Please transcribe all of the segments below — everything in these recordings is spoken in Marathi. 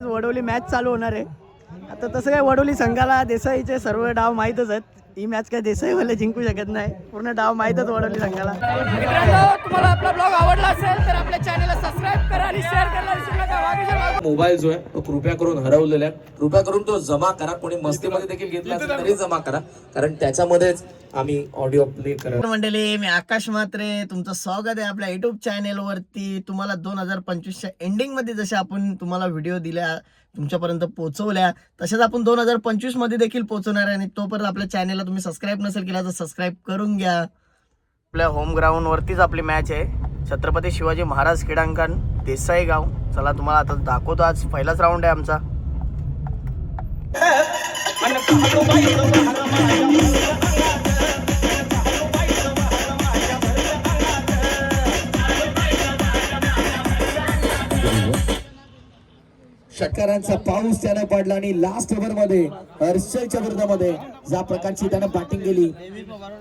वडोली मॅच चालू होणार आहे. आता तसं काय वडोली संघाला देसाईचे सर्व डाव माहीतच आहेत. ही मॅच काय देसाईवाले जिंकू शकत नाही. पूर्ण डाव माहीतच वडोली संघाला. मित्रांनो तुम्हाला आपला ब्लॉग आवडला असेल तर आपल्या चॅनलला सबस्क्राईब करा आणि शेअर करायला विसरू नका वागीच्या वाग- मोबाईल जो आहे तो कृपया करून हरवलेला आहे. कृपया करून तो जमा करा. कोणी मस्तीमध्ये देखील घेतला असेल तरी जमा करा. कारण त्याच्यामध्येच आम्ही ऑडिओ प्ले करत मंडळी मी आकाश म्हात्रे. तुमचं स्वागत आहे आपल्या युट्यूब चॅनेल वरती. तुम्हाला दोन हजार पंचवीसच्या एंडिंगमध्ये जसे आपण तुम्हाला व्हिडिओ दिल्या तुमच्यापर्यंत पोहोचवल्या तसेच आपण दोन हजार पंचवीसमध्ये देखील पोहोचवणार आहे आणि तोपर्यंत आपल्या चॅनेलला तुम्ही सबस्क्राईब नसेल केला तर सबस्क्राईब करून घ्या. आपल्या होम ग्राउंड वरतीच आपली मॅच आहे. छत्रपती शिवाजी महाराज क्रीडांगण देसाई गाव. चला तुम्हाला आता दाखवतो आज पहिलाच राऊंड आहे आमचा. षटकारांचा पाऊस त्यानं पडला आणि लास्ट ओव्हरमध्ये हर्षलच्या विरोधामध्ये ज्या प्रकारची त्यानं बॅटिंग केली.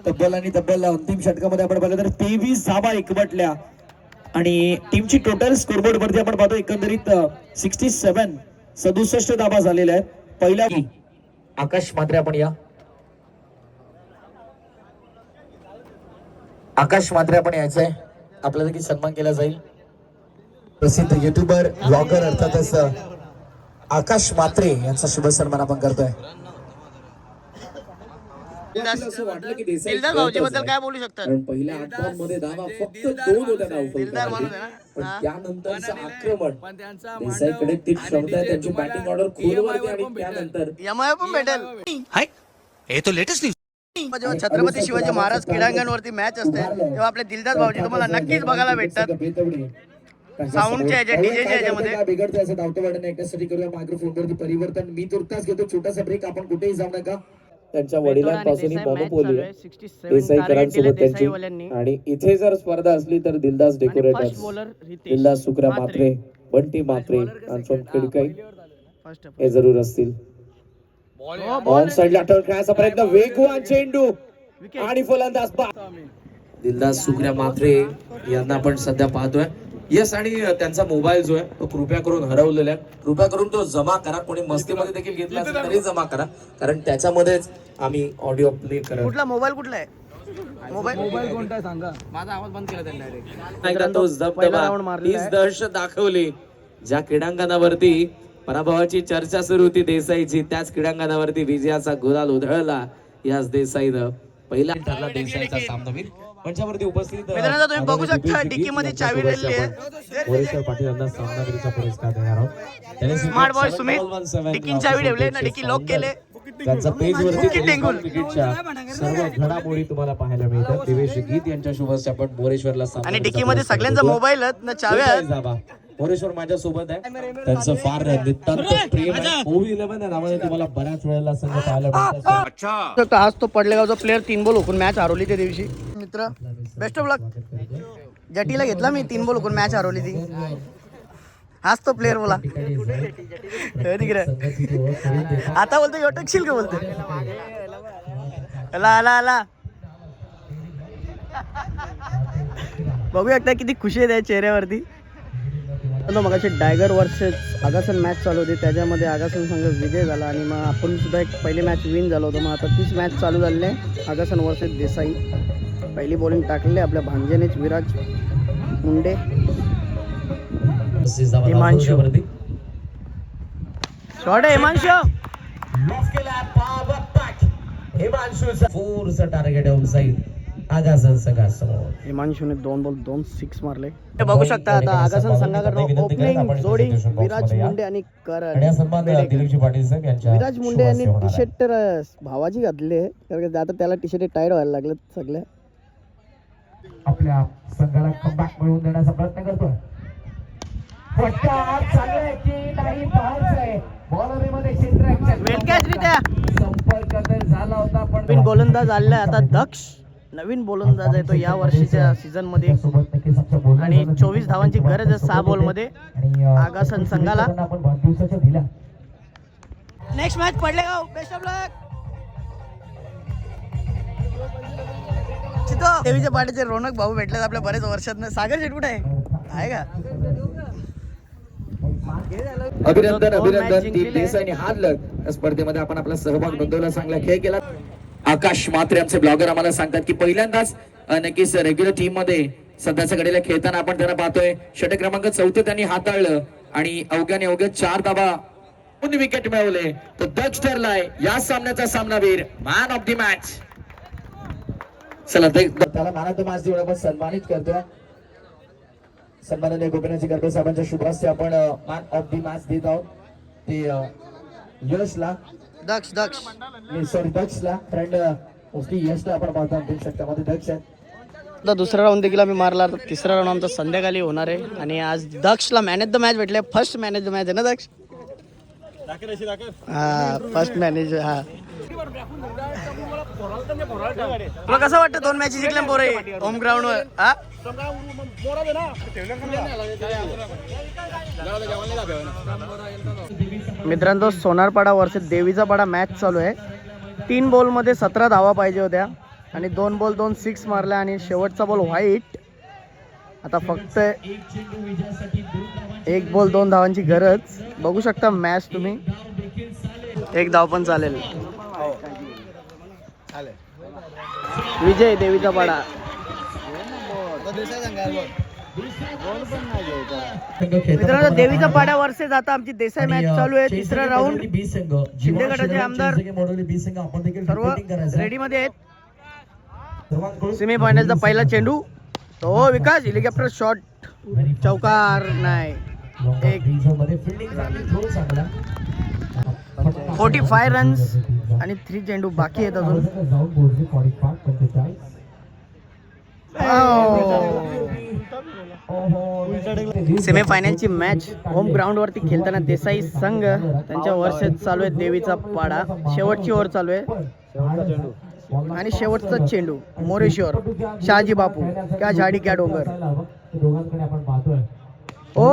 तब्बल आणि तब्बल अंतिम षटकामध्ये आपण बघा तर तेवीस धावा एकवटल्या. आणि टीमची टोटल स्कोरबोर्ड वरती आपण पाहतो एकंदरीत सिक्स्टी सेव्हन सदुसष्ट धाबा झालेल्या आहेत. पहिल्या आकाश मात्रे आपण या. आकाश मात्रे आपण यायचंय. आपल्याला देखील सन्मान केला जाईल. प्रसिद्ध युट्यूबर ब्लॉगर अर्थातच आकाश मात्रे यांचा शुभ सन्मान आपण करतोय. भाऊजीबद्दल काय बोलू शकतात? कारण पहिल्या आठ बॉलमध्ये धावा फक्त दोन होत्या दिलदार माणूस धावफलकामध्ये. आहे ना? पण हा. त्यानंतरचं आक्रमण देसाईकडे ती क्षमता आहे त्यांची बॅटिंग ऑर्डर खोलवरती आणि त्यानंतर यमाय पण भेटेल. हे तो लेटेस्ट न्यूज जेव्हा छत्रपती शिवाजी महाराज क्रीडांगणवरती मॅच असते तेव्हा आपले दिलदार भाऊजी तुम्हाला नक्कीच बघायला भेटतात. साऊंडच्या डीजेच्या बिघडतंय असं धावतो वाटणं एकट्यासाठी करूया. मायक्रोफोन वरती परिवर्तन. मी तुर्तास घेतो. छोटासा ब्रेक आपण कुठेही जाऊ नका. त्यांच्या वडिलांपासून मोनोपोली आहे. देसाईकरांसोबत त्यांची. आणि इथे जर स्पर्धा असली तर दिलदास डेकोरेटर्स दिलदास सुकरा मात्रे बंटी खिडकाई हे जरूर असतील. ऑन साइडला अटक खेळायचा प्रयत्न. वेगवान चेंडू. आणि फलंदाज दिलदास सुकऱ्या मात्रे यांना आपण सध्या पाहतोय. येस आणि त्यांचा मोबाईल जो आहे तो कृपया करून हरवलेला आहे. कृपया करून तो जमा करा. कोणी मस्तीमध्ये देखील घेतला असेल तरी जमा करा. कारण त्याच्यामध्येच आम्ही ऑडिओ प्ले करत कुठला मोबाईल कुठला आहे? मोबाईल नाही का तोच पहिला round धबधबा मारलेला हीच दहशत दाखवली. ज्या क्रीडांगणावरती पराभवाची चर्चा सुरू होती देसाईची त्याच क्रीडांगणावरती विजयाचा गुलाल उधळला याच देसाईनं. पहिला ठरला देसाईचा सामनावीर मंचावरती उपस्थित मित्रांनो तुम्ही बघू शकता डिकी मध्ये चावी दिलेली आहे. पाटील यांना सामनावीरचा पुरस्कार देणार आहोत. Smart boy Sumit. डिकीन चावी ठेवले ना डिकी लॉक केले. त्यांचा पेज वरती बुकी टेंगुल. क्रिकेटच्या सर्व घडामोडी तुम्हाला पाहायला मिळतात. दिवेश गीत यांच्या शुभेच्छा आपण आणि सामनावीरचा डिकी मध्ये सगळ्यांचा. मोबाईल आहेत ना चाव्या मोरेश्वर माझ्या सोबत आहे त्यांचं फार नितांत प्रेम आहे. ओव्ही इलेव्हन आहे. त्यामुळे तुम्हाला बऱ्याच वेळेला संघ पाहायला मिळतात शकता आज तो पडलेगावचा प्लेअर तीन बॉल हुकून मॅच हरवली त्या दिवशी. मित्र बेस्ट ऑफ लक जटीला घेतला मी तीन बॉल हुकून मॅच हरवली ती. हाच तो प्लेअर बोला. हे तिकडे. आता बोलतो योटकशील का बोलतो आला आला आला बघू शकता किती खुशी आहे त्या चेहऱ्यावरती. मग अशी डायगर वर्सेस आगासन मॅच चालू होती. त्याच्यामध्ये आगासन संघ विजय झाला आणि मग आपण सुद्धा एक पहिली मॅच विन झालो होतो. मग आता तीच मॅच चालू झाली आहे. आगासन वर्सेस देसाई. पहिली बॉलिंग टाकली आपल्या भांजेनेच विराज मुंडे. हिमांशू. शॉर्ट आहे हिमांशू. फोरचं टार्गेट ऑन साईड आगासन संघासमोर हिमांशूने दोन बॉल दोन सिक्स मारले. बघू शकता आता आगासन संघाकडनं ओपनिंग जोडी विराज मुंडे आणि आणि करण दिलीपजी पाटील साहेब यांच्या विराज मुंडे यांनी टी शर्ट तर भावाची घातली कारण की आता त्याला टी शर्ट टाईट व्हायला लागले सगळे. आपल्या संघाला कमबॅक मिळवून देण्याचा प्रयत्न करतोय. फटका चालू आहे. की नाही संपर्क तर झाला होता पण गोलंदाज आलाय आता दक्ष. नवीन गोलंदाज आहे तो या वर्षीच्या सीझनमध्ये. सोबत नक्कीच आमच्या बोलणं आणि. चोवीस धावांची गरज आहे सहा बॉलमध्ये. आणि अं, आगासन संघाला. नेक्स्ट मॅच पडले का बेस्ट ऑफ लक चितो देवीच्या पाठीचे रोनक भाऊ भेटले आपल्या बरेच वर्षात. सागर शेट कुठे आहे? का? अभिनंदन अभिनंदन. देसाईने हारलं या स्पर्धेमध्ये आपण आपला सहभाग नोंदवला चांगला खेळ केला. आकाश मात्र आमचे ब्लॉगर आम्हाला सांगतात की पहिल्यांदाच नक्कीच रेग्युलर टीममध्ये सध्याच्या घडीला खेळताना आपण त्यांना पाहतोय. षटक क्रमांक चौथे त्यांनी हाताळलं आणि अवघ्याने अवघ्या चार धाबा विकेट मिळवले. तर दक्ष ठरलाय या सामन्याचा सामनावीर मॅन ऑफ दी मॅच चला ते- त्याला मॅन ऑफ द मॅच देऊन आपण सन्मानित करतोय. सन्माननीय गोपीनाथजी गर्भे साहेबांच्या शुभ आपण मॅन ऑफ दी मॅच देत आहोत. ते यशला दक्ष दक्ष. सॉरी दक्षला. फ्रेंड यशला आपण पाहतो षटकामध्ये दक्ष आहे आता दुसरा राऊंड देखील आम्ही मारला. तर तिसरा राऊंड आमचा संध्याकाळी होणार आहे. आणि आज दक्षला मॅन ऑफ द मॅच भेटले first man of the match आहे ना दक्ष? हा फर्स्ट मॅनेज हा. तुला कसं वाटतं दोन मॅच जिंकल्या पोरे होम ग्राउंड वर हा? मित्रांनो सोनारपाडा वर्सेस देवीचा पाडा मॅच चालू आहे. तीन बॉलमध्ये सतरा धावा पाहिजे होत्या. आणि दोन बॉल दोन सिक्स मारल्या आणि शेवटचा बॉल व्हाईट आता फक्त एक बॉल दोन धावांची गरज. बघू शकता मॅच तुम्ही. एक धाव पण चालेल. विजय देवीचा पाडा. मित्रांनो देवीचा पाड्या वर्सेस आता आमची देसाई मॅच चालू आहे. तिसरा राऊंड शिंदे गटाचे आमदार सर्व रेडी मध्ये आहेत. सेमी फायनलचा पहिला चेंडू. तो विकास हेलिकॉप्टर शॉट चौकार नाही. एक. फोर्टी फाय रन्स आणि थ्री चेंडू बाकी आहेत अजून. सेमी फायनलची मॅच होम ग्राउंडवरती खेळताना देसाई संघ त्यांच्या वर्षात चालू आहे देवीचा पाडा. शेवटची ओव्हर चालू आहे. आणि शेवटचा चेंडू मोरेश्वर शहाजी बापू क्या झाडी क्या डोंगर. ओ!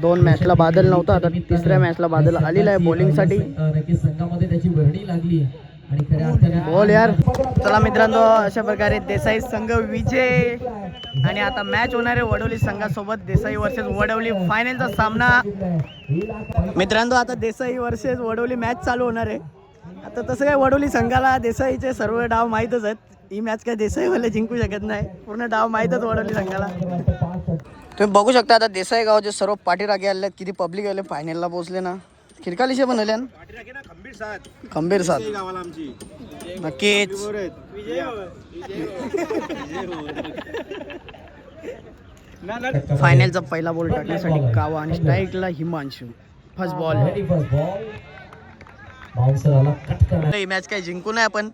दोन मॅचला बादल नव्हता आता तिसऱ्या मॅचला बादल आलेला आहे बॉलिंगसाठी संघामध्ये त्याची वर्णी लागली बोल यार. चला मित्रांनो अशा प्रकारे देसाई संघ विजय. आणि आता मॅच होणार आहे वडवली संघासोबत देसाई वर्सेस वडवली फायनलचा सामना. मित्रांनो आता देसाई वर्सेस वडवली मॅच चालू होणार आहे. आता तसं काय वडवली संघाला देसाईचे सर्व डाव माहीतच आहेत. ही मॅच काय देसाईवाले जिंकू शकत नाही. पूर्ण डाव माहीतच वडवली संघाला. तुम्ही बघू शकता आता देसाई गावचे सर्व पाठीरागे आले आहेत. किती पब्लिक आले फायनलला पोहोचले ना. खिरकालीशे पण आले ना. खंबीर साथ. नक्कीच. फायनलचा पहिला बॉल टाकण्यासाठी कावा आणि स्ट्राईकला Himanshu. First ball first ball bouncer आला कट करणार ही मॅच काय जिंकू नये आपण.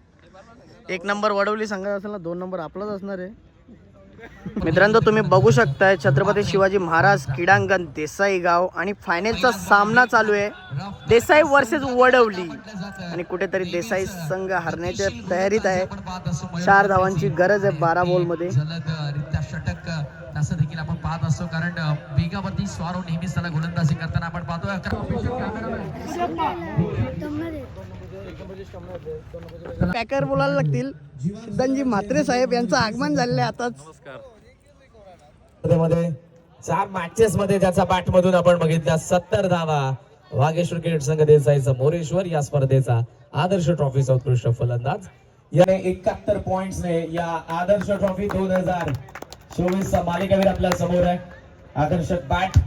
एक नंबर वडवली सांगत असेल ना दोन नंबर आपलाच असणार आहे. मित्रांनो तुम्ही बघू शकताय छत्रपती शिवाजी महाराज क्रीडांगण देसाई गाव आणि फायनलचा सामना चालू आहे. देसाई वर्सेस वडवली. आणि कुठेतरी देसाई संघ हरण्याच्या तयारीत आहे. चार धावांची गरज आहे बारा बॉलमध्ये जलदरित्या असं देखील आपण पाहत असतो कारण अ, वेगावरती स्वारो नेहमीच त्याला गोलंदाजी करताना आपण पाहतो पॅकर बोलायला लागतील. सिद्धांतजी म्हात्रे साहेब यांचं आगमन झालेलं आहे आताच. स्पर्धेमध्ये चार मॅचेस मध्ये त्याचा बॅट मधून आपण बघितल्या सत्तर धावा वागेश्वर क्रिकेट संघ देसाईचा मोरेश्वर या स्पर्धेचा आदर्श ट्रॉफीचा उत्कृष्ट फलंदाज. या एकाहत्तर पॉइंट्स ने या आदर्श ट्रॉफी दोन हजार चोवीस चा मालिकावीर आपल्यासमोर आहे. आकर्षक बॅट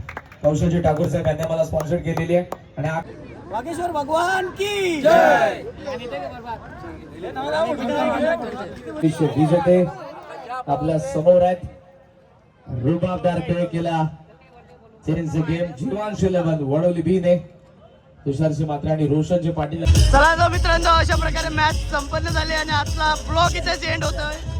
कौशलजी ठाकूर साहेब यांनी मला स्पॉन्सर केलेली आहे. आणि वागेश्वर भगवान की जय। विश्व विजेते आपल्यासमोर आहेत रुबाबदार खेळ केला. Change game Jeevansh eleven Vadoli B ने. तुषारशी मात्र आणि रोशनचे पाटील चला तर मित्रांनो अशा प्रकारे मॅच संपन्न झाली आणि आजला ब्लॉग इथेच एंड होतोय.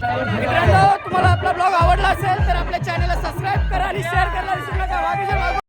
मित्रांनो तुम्हाला आपला ब्लॉग आवडला असेल तर आपल्या चॅनलला सबस्क्राईब करा आणि शेअर करायला विसरू नका